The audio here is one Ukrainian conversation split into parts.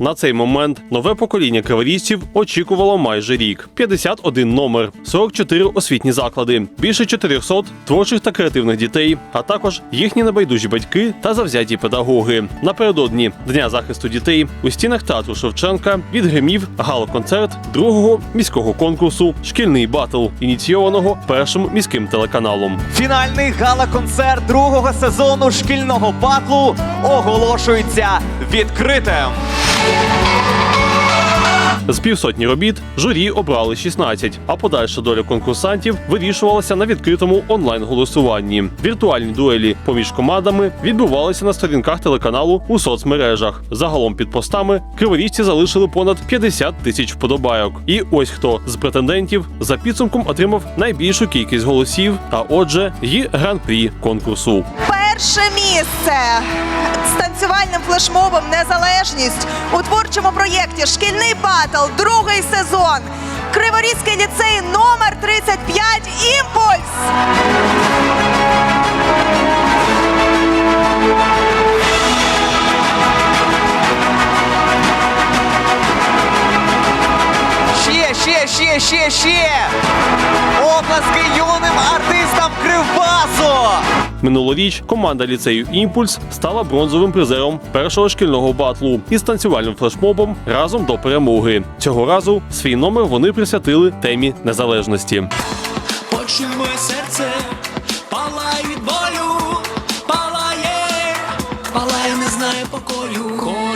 На цей момент нове покоління криворіжців очікувало майже рік: 51 номер, 44 освітні заклади, більше 400 творчих та креативних дітей, а також їхні небайдужі батьки та завзяті педагоги. Напередодні Дня захисту дітей у стінах театру Шевченка відгримів гала-концерт другого міського конкурсу Шкільний батл, ініційованого першим міським телеканалом. Фінальний гала-концерт другого сезону шкільного батлу оголошується відкритим. З півсотні робіт журі обрали 16, а подальша доля конкурсантів вирішувалася на відкритому онлайн-голосуванні. Віртуальні дуелі поміж командами відбувалися на сторінках телеканалу у соцмережах. Загалом під постами криворіжці залишили понад 50 тисяч вподобайок. І ось хто з претендентів за підсумком отримав найбільшу кількість голосів, а отже, і гран-прі конкурсу. Перше місце з танцювальним флешмобом Незалежність у творчому проєкті Шкільний батл, другий сезон. Криворізький ліцей номер 35 Імпульс. Ще, ще, ще! Оплески юним артистам Кривбасу! Минулоріч команда ліцею Імпульс стала бронзовим призером першого шкільного батлу із танцювальним флешмобом разом до перемоги. Цього разу свій номер вони присвятили темі незалежності. Почуй моє серце, палай від болю,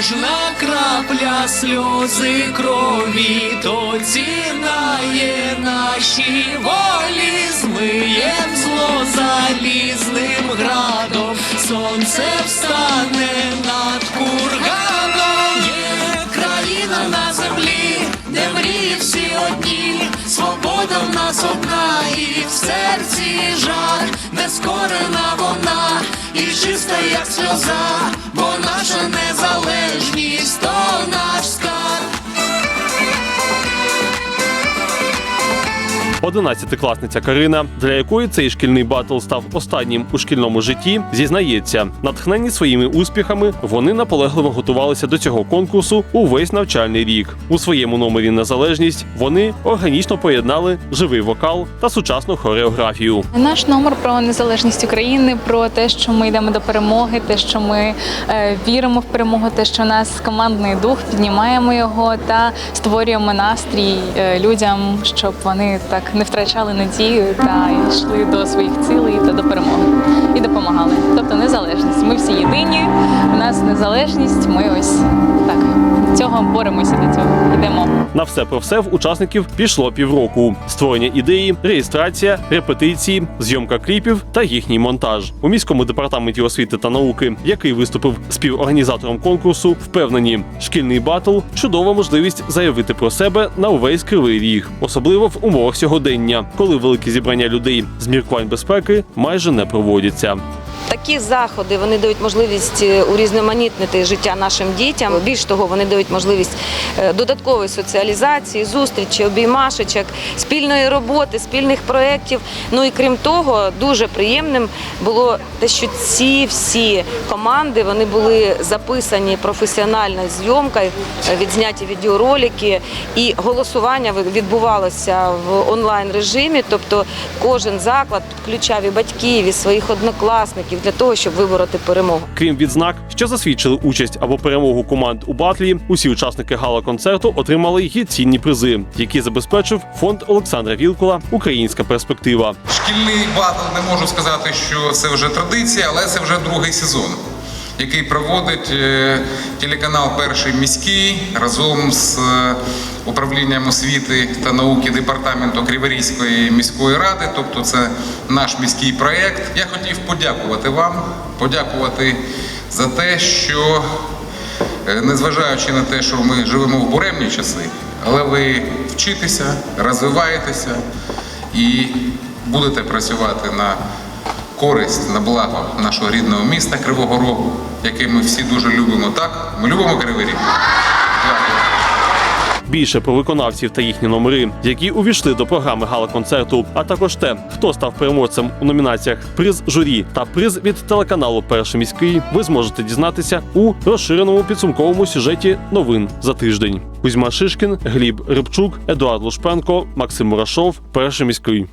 Кожна крапля сльози крові, то цінає наші волі, змиєм зло залізним градом, сонце встане над курганом. Є країна на землі, де мрії всі одні, свобода в нас одна, в серці жар, нескорена вона, і чиста, як сльоза, бо наша незалежність Одинадцятикласниця Карина, для якої цей шкільний батл став останнім у шкільному житті, зізнається, натхнені своїми успіхами, вони наполегливо готувалися до цього конкурсу увесь навчальний рік. У своєму номері Незалежність вони органічно поєднали живий вокал та сучасну хореографію. Наш номер про незалежність України, про те, що ми йдемо до перемоги, те, що ми е, віримо в перемогу, те, що у нас командний дух, піднімаємо його та створюємо настрій е, людям, щоб вони так не втрачали надію та йшли до своїх цілей та до перемоги і допомагали. Тобто незалежність. Ми всі єдині. У нас незалежність. Ми ось так цього боремося до цього. Йдемо. На все про все в учасників пішло півроку: створення ідеї, реєстрація, репетиції, зйомка кліпів та їхній монтаж. У міському департаменті освіти та науки, який виступив співорганізатором конкурсу, впевнені, шкільний батл чудова можливість заявити про себе на увесь кривий ріг, особливо в умовах сьогодення, коли великі зібрання людей з міркувань безпеки майже не проводяться. Такі заходи вони дають можливість е, урізноманітнити життя нашим дітям. Більш того, вони дають можливість е, додаткової соціалізації, зустрічі, обіймашечок, спільної роботи, спільних проєктів. Ну і крім того, дуже приємним було те, що ці всі команди вони були записані професіональною зйомкою, е, відзняті відеоролики, і голосування відбувалося в онлайн режимі. Тобто кожен заклад підключав і батьків, і своїх однокласників для того, щоб вибороти перемогу. Крім відзнак, що засвідчили участь або перемогу команд у батлі, усі учасники гала-концерту отримали й цінні призи, які забезпечив фонд Олександра Вілкула Українська перспектива. Шкільний батл не можу сказати, що це вже традиція, але це вже другий сезон, який проводить е, телеканал Перший міський разом з управлінням освіти та науки департаменту Криворізької міської ради. Тобто, це наш міський проєкт. Я хотів подякувати вам, подякувати за те, що Е, незважаючи на те, що ми живемо в буремні часи, але ви вчитеся, розвиваєтеся і будете працювати на користь, на благо нашого рідного міста Кривого Рогу, яке ми всі дуже любимо. Так, ми любимо Кривий Ріг? Більше про виконавців та їхні номери, які увійшли до програми гала-концерту, а також те, хто став переможцем у номінаціях приз журі та приз від телеканалу Перший міський, ви зможете дізнатися у розширеному підсумковому сюжеті новин за тиждень. Кузьма Шишкін, Гліб Рибчук, Едуард Лушпенко, Максим Мурашов, Перший міський.